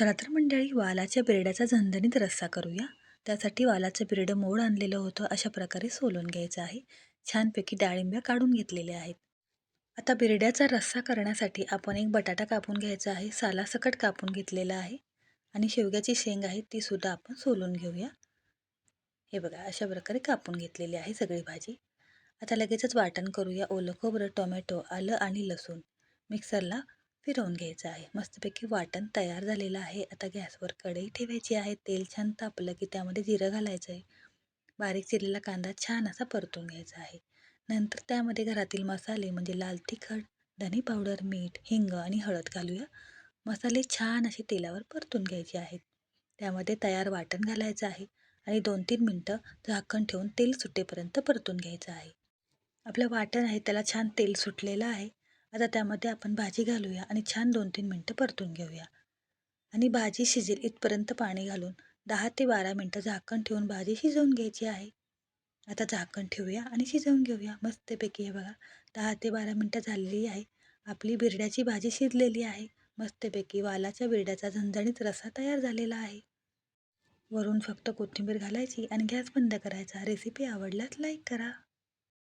चला तर मंडळी वालाच्या बिरड्याचा झणझणीत रस्सा करूया. त्यासाठी वालाचं बिरडं मोड आणलेलं होतं अशा प्रकारे सोलून घ्यायचं आहे. छानपैकी डाळिंब्या काढून घेतलेल्या आहेत. आता बिरड्याचा रस्सा करण्यासाठी आपण एक बटाटा कापून घ्यायचा आहे सालासकट कापून घेतलेला आहे. आणि शेवग्याची शेंग आहे ती सुद्धा आपण सोलून घेऊया. हे बघा अशा प्रकारे कापून घेतलेली आहे सगळी भाजी. आता लगेचच वाटण करूया. ओलं खोबरं टोमॅटो आलं आणि लसूण. मिक्सरला फिरवून घ्यायचं आहे. मस्तपैकी वाटण तयार झालेलं आहे. आता गॅसवर कढई ठेवायची आहे. तेल छान तापलं की त्यामध्ये जिरं घालायचं आहे. बारीक चिरलेला कांदा छान असा परतून घ्यायचा आहे. नंतर त्यामध्ये घरातील मसाले म्हणजे लाल तिखट धने पावडर मीठ हिंग आणि हळद घालूया. मसाले छान असे तेलावर परतून घ्यायचे आहेत. त्यामध्ये तयार वाटण घालायचं आहे आणि दोन तीन मिनटं झाकण ठेवून तेल सुटेपर्यंत परतून घ्यायचं आहे. आपलं वाटण आहे त्याला छान तेल सुटलेलं आहे. आता त्यामध्ये आपण भाजी घालूया आणि छान दोन तीन मिनटं परतून घेऊया. आणि भाजी शिजेल इथपर्यंत पाणी घालून दहा ते बारा मिनटं झाकण ठेवून भाजी शिजवून घ्यायची आहे. आता झाकण ठेवूया आणि शिजवून घेऊया. मस्तपैकी हे बघा दहा ते बारा मिनटं झालेली आहे. आपली बिरड्याची भाजी शिजलेली आहे. मस्तपैकी वालाच्या बिरड्याचा झणझणीत रसा तयार झालेला आहे. वरून फक्त कोथिंबीर घालायची आणि गॅस बंद करायचा. रेसिपी आवडल्यास लाईक करा.